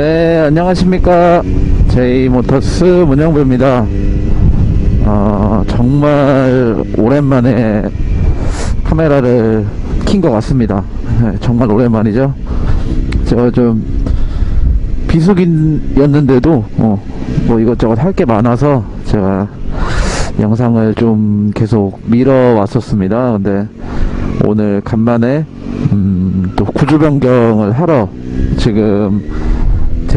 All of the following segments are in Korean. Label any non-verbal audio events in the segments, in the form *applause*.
안녕하십니까. 제이모터스 문영부입니다. 어, 정말 오랜만에 카메라를 킨 것 같습니다. 네, 정말 오랜만이죠. 제가 좀 비수기였는데도 어, 뭐 이것저것 할 게 많아서 제가 영상을 좀 계속 미뤄왔었습니다. 근데 오늘 간만에 음, 또 구조 변경을 하러 지금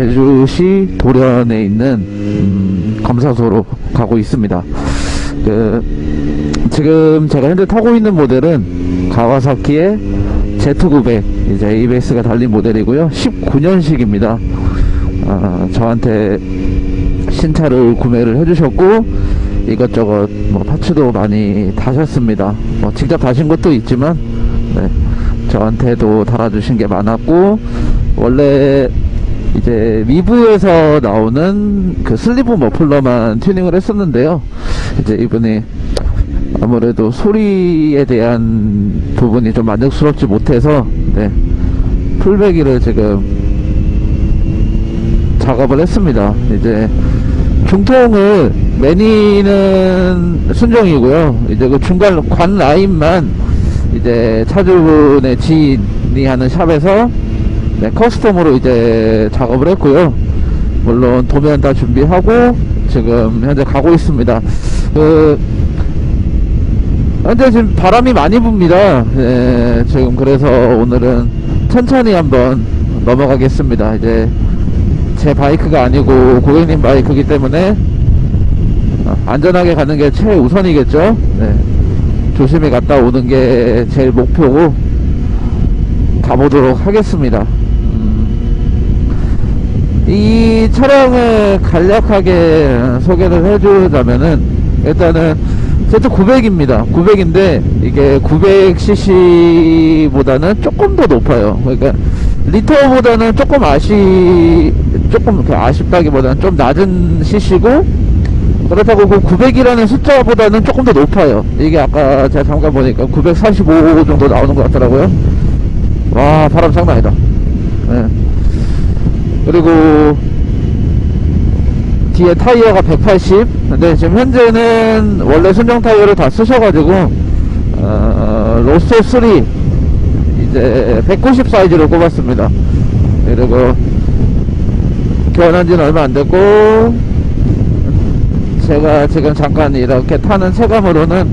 제주시 도련에 있는 음, 검사소로 가고 있습니다. 그, 지금 제가 현재 타고 있는 모델은 가와사키의 Z900 이제 ABS가 달린 모델이고요. 19년식입니다. 아, 저한테 신차를 구매를 해주셨고 이것저것 뭐 파츠도 많이 다셨습니다. 뭐 직접 다신 것도 있지만 네, 저한테도 달아주신 게 많았고 원래 이제 미부에서 나오는 그 슬리브 머플러만 튜닝을 했었는데요. 이제 이분이 아무래도 소리에 대한 부분이 좀 만족스럽지 못해서 네, 풀배기를 지금 작업을 했습니다. 이제 중통을 매니는 순정이고요. 이제 그 중간 관 라인만 이제 차주분의 지인이 하는 샵에서 네, 커스텀으로 이제 작업을 했고요. 물론 도면 다 준비하고 지금 현재 가고 있습니다. 그 현재 지금 바람이 많이 붑니다. 예, 지금 그래서 오늘은 천천히 한번 넘어가겠습니다. 이제 제 바이크가 아니고 고객님 바이크이기 때문에 어, 안전하게 가는 게 최우선이겠죠. 네. 조심히 갔다 오는 게 제일 목표고 가보도록 하겠습니다. 음, 이 차량을 간략하게 소개를 해주자면은 일단은 Z900입니다. 900인데 이게 900cc보다는 조금 더 높아요. 그러니까 리터보다는 조금 아시 조금 그 아쉽다기보다는 좀 낮은 cc고 그렇다고 그 900이라는 숫자보다는 조금 더 높아요. 이게 아까 제가 잠깐 보니까 945 정도 나오는 것 같더라고요. 와 바람 장난 아니다. 예. 그리고 뒤에 타이어가 180 근데 지금 현재는 원래 순정 타이어를 다 쓰셔가지고 어, 로스터 3 이제 190 사이즈로 꼽았습니다. 그리고 교환한 지는 얼마 안 됐고 제가 지금 잠깐 이렇게 타는 체감으로는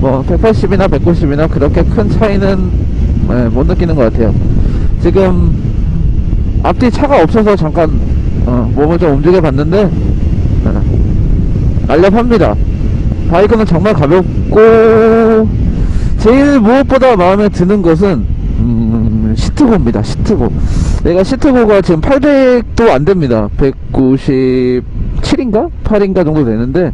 뭐 180이나 190이나 그렇게 큰 차이는 예, 못 느끼는 것 같아요. 지금 앞뒤 차가 없어서 잠깐 어, 몸을 좀 움직여 봤는데? 어, 날렵합니다. 바이크는 정말 가볍고 제일 무엇보다 마음에 드는 것은 음, 시트고입니다 시트고. 내가 시트고가 지금 800도 안 됩니다. 197인가? 8인가 정도 되는데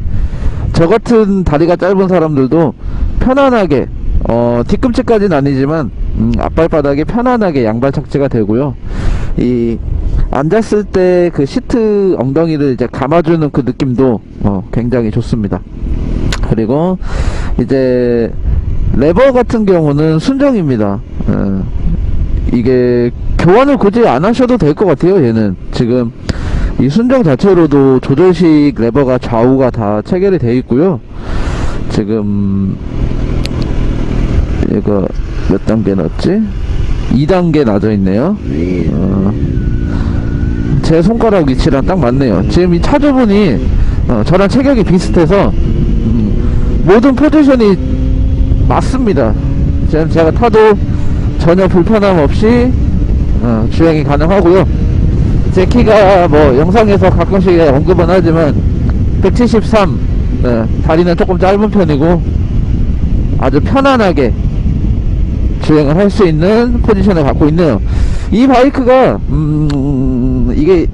저 같은 다리가 짧은 사람들도 편안하게 어, 뒤꿈치까지는 아니지만 음, 앞발바닥이 편안하게 양발 착지가 되고요 이 앉았을 때 그 시트 엉덩이를 이제 감아주는 그 느낌도 어, 굉장히 좋습니다. 그리고 이제 레버 같은 경우는 순정입니다. 어, 이게 교환을 굳이 안 하셔도 될 것 같아요. 얘는 지금 이 순정 자체로도 조절식 레버가 좌우가 다 체결이 되어 있고요. 지금 이거 몇 단계 넣었지? 2단계 놔져 있네요. 어, 제 손가락 위치랑 딱 맞네요. 지금 이 차주분이 어, 저랑 체격이 비슷해서 음, 모든 포지션이 맞습니다. 지금 제가 타도 전혀 불편함 없이 어, 주행이 가능하고요. 제 키가 뭐 영상에서 가끔씩 언급은 하지만 173 네, 다리는 조금 짧은 편이고 아주 편안하게 주행을 할 수 있는 포지션을 갖고 있네요. 이 바이크가 음 이게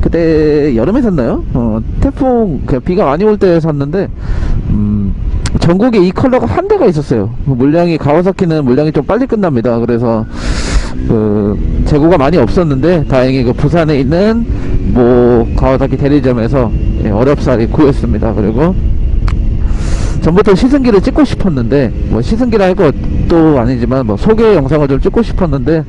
그때 여름에 샀나요? 어, 태풍 그 비가 많이 올 때 샀는데 음 전국에 이 컬러가 한 대가 있었어요. 그 물량이 가와사키는 물량이 좀 빨리 끝납니다. 그래서 그 재고가 많이 없었는데 다행히 그 부산에 있는 뭐 가와사키 대리점에서 예, 어렵사리 구했습니다. 그리고 전부터 시승기를 찍고 싶었는데 뭐 시승기라 할 것도 아니지만 뭐 소개 영상을 좀 찍고 싶었는데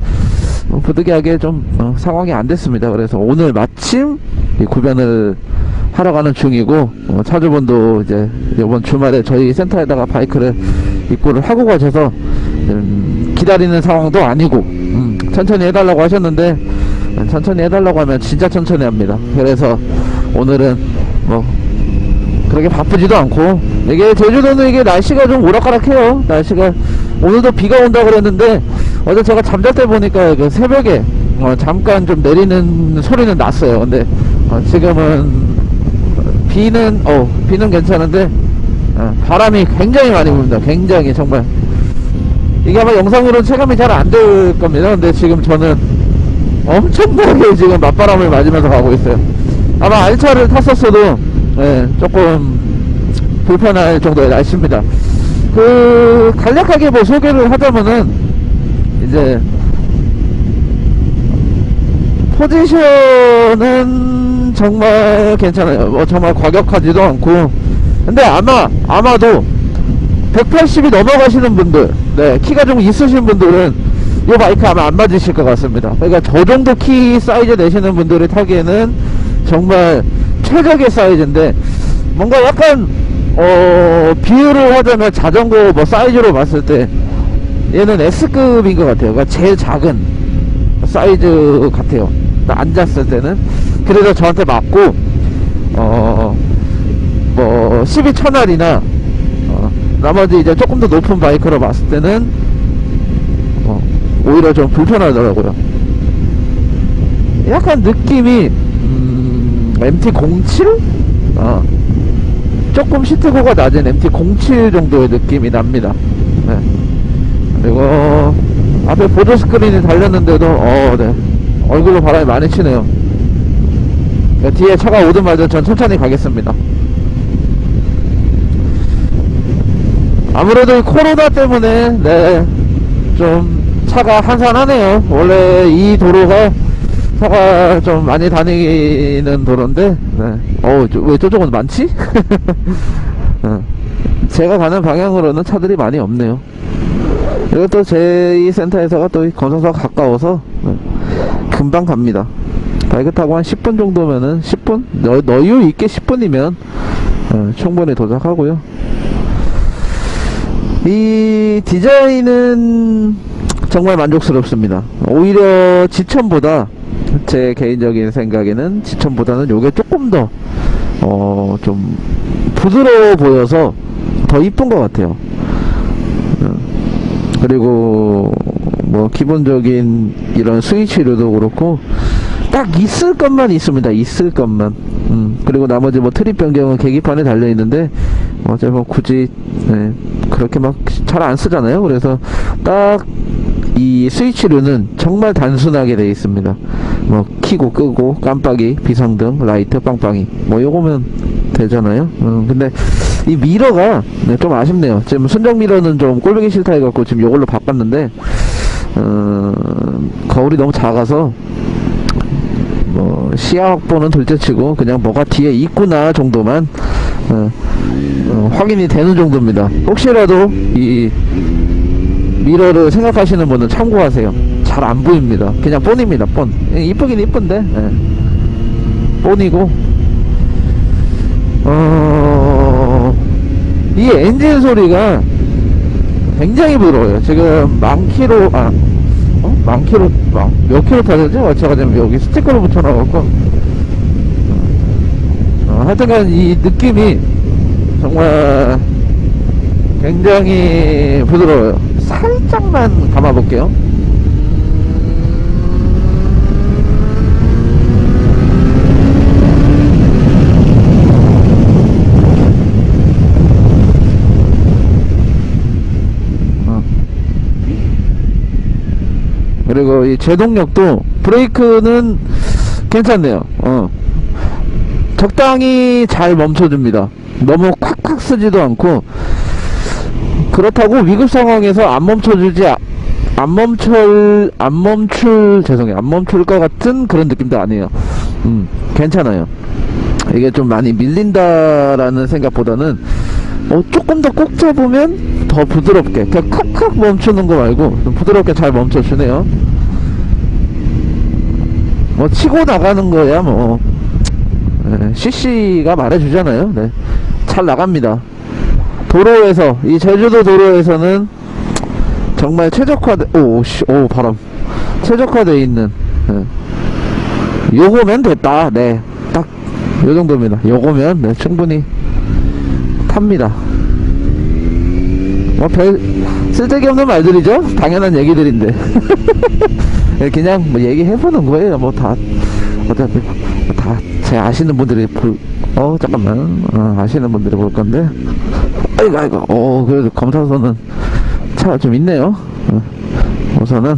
어, 부득이하게 좀 어, 상황이 안 됐습니다. 그래서 오늘 마침 이 구변을 하러 가는 중이고 어, 차주분도 이제 이번 주말에 저희 센터에다가 바이크를 입고를 하고 가셔서 음, 기다리는 상황도 아니고 음, 천천히 해달라고 하셨는데 음, 천천히 해달라고 하면 진짜 천천히 합니다. 그래서 오늘은 뭐 그렇게 바쁘지도 않고 이게 제주도는 이게 날씨가 좀 오락가락해요. 날씨가 오늘도 비가 온다 그랬는데 어제 제가 잠잘 때 보니까 그 새벽에 어, 잠깐 좀 내리는 소리는 났어요. 근데 어, 지금은 비는 어 비는 괜찮은데 어, 바람이 굉장히 많이 붑니다. 굉장히 정말 이게 아마 영상으로는 체감이 잘 안 될 겁니다. 근데 지금 저는 엄청나게 지금 맞바람을 맞으면서 가고 있어요. 아마 알차를 탔었어도 예, 조금 불편할 정도의 날씨입니다. 그 간략하게 뭐 소개를 하자면은 이제 포지션은 정말 괜찮아요. 뭐 정말 과격하지도 않고 근데 아마 아마도 180이 넘어가시는 분들, 네, 키가 좀 있으신 분들은 이 바이크 아마 안 맞으실 것 같습니다. 그러니까 저 정도 키 사이즈 내시는 분들이 타기에는 정말 최적의 사이즈인데 뭔가 약간 어 비율을 하자면 자전거 뭐 사이즈로 봤을 때 얘는 S급인 것 같아요. 그러니까 제일 작은 사이즈 같아요. 딱 앉았을 때는 그래서 저한테 맞고 어뭐 12천알이나 어, 나머지 이제 조금 더 높은 바이크로 봤을 때는 어, 오히려 좀 불편하더라고요. 약간 느낌이 음, MT07? 어, 조금 시트고가 낮은 MT07 정도의 느낌이 납니다. 네. 그리고 앞에 보조 스크린이 달렸는데도 어, 네. 얼굴로 바람이 많이 치네요. 네, 뒤에 차가 오든 말든 전 천천히 가겠습니다. 아무래도 이 코로나 때문에 네, 좀 차가 한산하네요. 원래 이 도로가 차가 좀 많이 다니는 도로인데, 네. 어우, 저- 왜 저쪽은 많지? 어. *laughs* 제가 가는 방향으로는 차들이 많이 없네요. 그리고 또 제2 센터에서가 또 건설사가 가까워서 네. 금방 갑니다. 바이크 타고 한 10분 정도면은 10분? 너, 여유 있게 10분이면 어, 충분히 도착하고요. 이 디자인은 정말 만족스럽습니다. 오히려 지천보다 제 개인적인 생각에는 지천보다는 요게 조금 더 어, 좀 부드러워 보여서 더 이쁜 것 같아요. 어, 그리고 뭐 기본적인 이런 스위치류도 그렇고 딱 있을 것만 있습니다. 있을 것만. 음, 그리고 나머지 뭐 트립 변경은 계기판에 달려 있는데 어제 뭐 굳이 네, 그렇게 막 잘 안 쓰잖아요. 그래서 딱 이 스위치류는 정말 단순하게 되어 있습니다. 뭐 키고 끄고 깜빡이, 비상등, 라이트, 빵빵이 뭐 요거면 되잖아요. 음, 근데 이 미러가 네, 좀 아쉽네요. 지금 순정 미러는 좀 꼴보기 싫다 해갖고 지금 요걸로 바꿨는데 어, 거울이 너무 작아서 뭐 시야 확보는 둘째치고 그냥 뭐가 뒤에 있구나 정도만 어, 어, 확인이 되는 정도입니다. 혹시라도 이 미러를 생각하시는 분은 참고하세요. 잘 안 보입니다. 그냥 폰입니다. 폰. 예, 이쁘긴 이쁜데 예. 폰이고 어, 이 엔진 소리가 굉장히 부드러워요. 지금 만 킬로 아 어? 만 킬로 아, 몇 킬로 타는지 제가 지금 여기 스티커를 붙여놔갖고 어, 하여튼간 이 느낌이 정말 굉장히 부드러워요. 살짝만 감아볼게요. 그리고 이 제동력도 브레이크는 괜찮네요. 어. 적당히 잘 멈춰줍니다. 너무 콱콱 쓰지도 않고 그렇다고 위급 상황에서 안 멈춰주지 아- 안 멈출 안 멈출 죄송해요 안 멈출 것 같은 그런 느낌도 아니에요. 음 괜찮아요. 이게 좀 많이 밀린다라는 생각보다는 어, 조금 더 꼭 잡으면 더 부드럽게 그냥 칵칵 멈추는 거 말고 좀 부드럽게 잘 멈춰주네요. 뭐 치고 나가는 거야 뭐. 네, CC가 말해주잖아요. 네. 잘 나갑니다. 도로에서 이 제주도 도로에서는 정말 최적화돼 오씨 오 바람. 최적화돼 있는 네. 요거면 됐다. 네딱 요 정도입니다. 요거면 네, 충분히 탑니다. 뭐 별 쓸데기 없는 말들이죠? 당연한 얘기들인데. 예, *laughs* 그냥 뭐 얘기해보는 거예요. 뭐 다 어차피 다 제 아시는 분들이 볼, 어 잠깐만. 어, 아시는 분들이 볼 건데. 아이고 아이고. 어 그래도 검사소는 차가 좀 있네요. 어, 우선은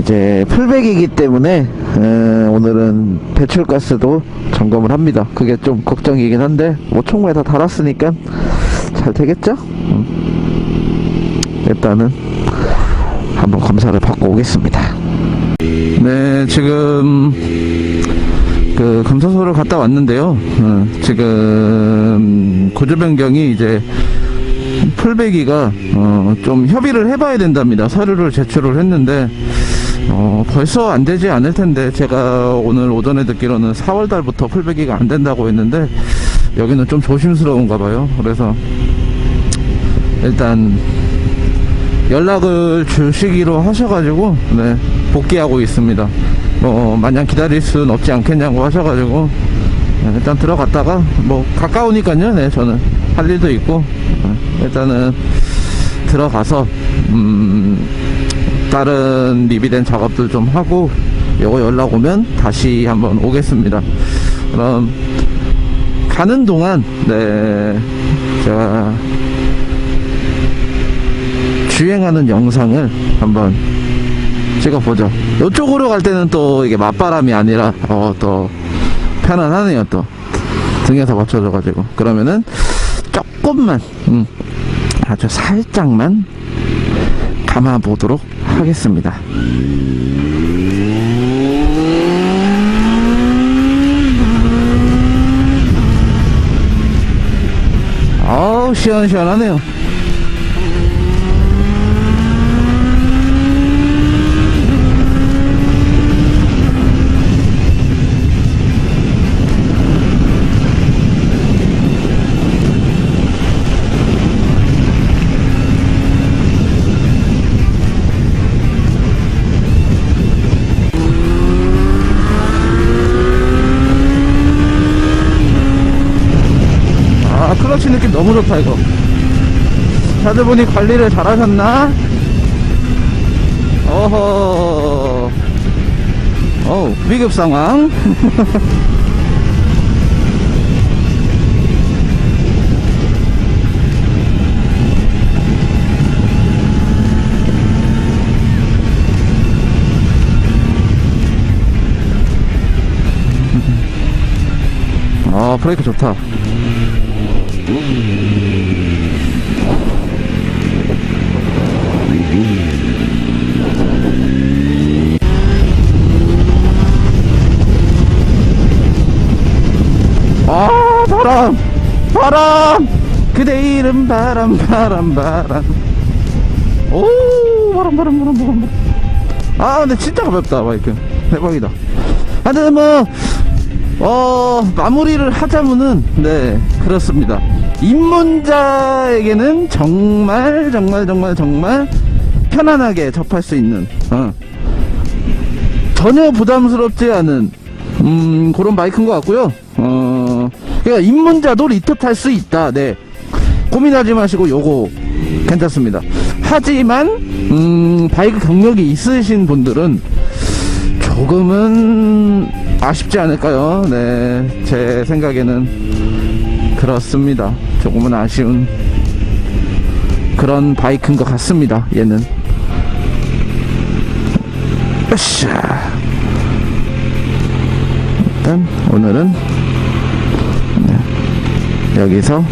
이제 풀백이기 때문에 에, 오늘은 배출가스도 점검을 합니다 그게 좀 걱정이긴 한데 뭐 총무에 다 달았으니까 잘 되겠죠 음. 일단은 한번 검사를 받고 오겠습니다 네 지금 그 검사소를 갔다 왔는데요 어, 지금 구조 변경이 이제 풀베기가 어, 좀 협의를 해봐야 된답니다. 서류를 제출을 했는데 어, 벌써 안 되지 않을 텐데 제가 오늘 오전에 듣기로는 4월 달부터 풀베기가 안 된다고 했는데 여기는 좀 조심스러운가 봐요. 그래서 일단 연락을 주시기로 하셔가지고 네, 복귀하고 있습니다. 뭐 마냥 기다릴 수는 없지 않겠냐고 하셔가지고 네, 일단 들어갔다가 뭐 가까우니까요. 네, 저는 할 일도 있고 네, 일단은 들어가서 음, 다른 리비된 작업들 좀 하고 요거 연락 오면 다시 한번 오겠습니다. 그럼 가는 동안 네 제가 주행하는 영상을 한번 찍어보죠. 이쪽으로 갈 때는 또 이게 맞바람이 아니라 어 또 편안하네요 또 등에서 맞춰져가지고 그러면은 조금만 음, 아주 살짝만 감아 보도록 하겠습니다. 아우 시원시원하네요. 너무 좋다 이거. 차주분이 관리를 잘 하셨나? 어허. 어우 위급 상황. 아 *laughs* 브레이크 좋다 그대 이름 바람 바람 바람 오 바람 바람 바람 바람. 아 근데 진짜 가볍다 바이크 대박이다 아 근데 뭐 어, 마무리를 하자면은, 네, 그렇습니다. 입문자에게는 정말, 정말, 정말, 정말 편안하게 접할 수 있는, 어, 전혀 부담스럽지 않은, 음, 그런 바이크인 것 같고요. 어, 그러니까 입문자도 리터 탈수 있다. 네. 고민하지 마시고 요거 괜찮습니다. 하지만, 음, 바이크 경력이 있으신 분들은 조금은 아쉽지 않을까요? 네, 제 생각에는 그렇습니다. 조금은 아쉬운 그런 바이크인 것 같습니다. 얘는. 으쌰. 일단 오늘은 네, 여기서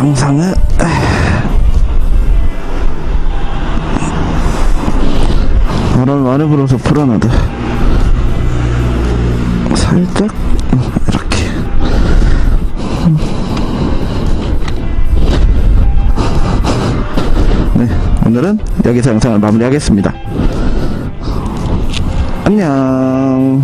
영상을 바람 많이 불어서 불안하다. 살짝 이렇게. 네 오늘은 여기서 영상을 마무리하겠습니다. 안녕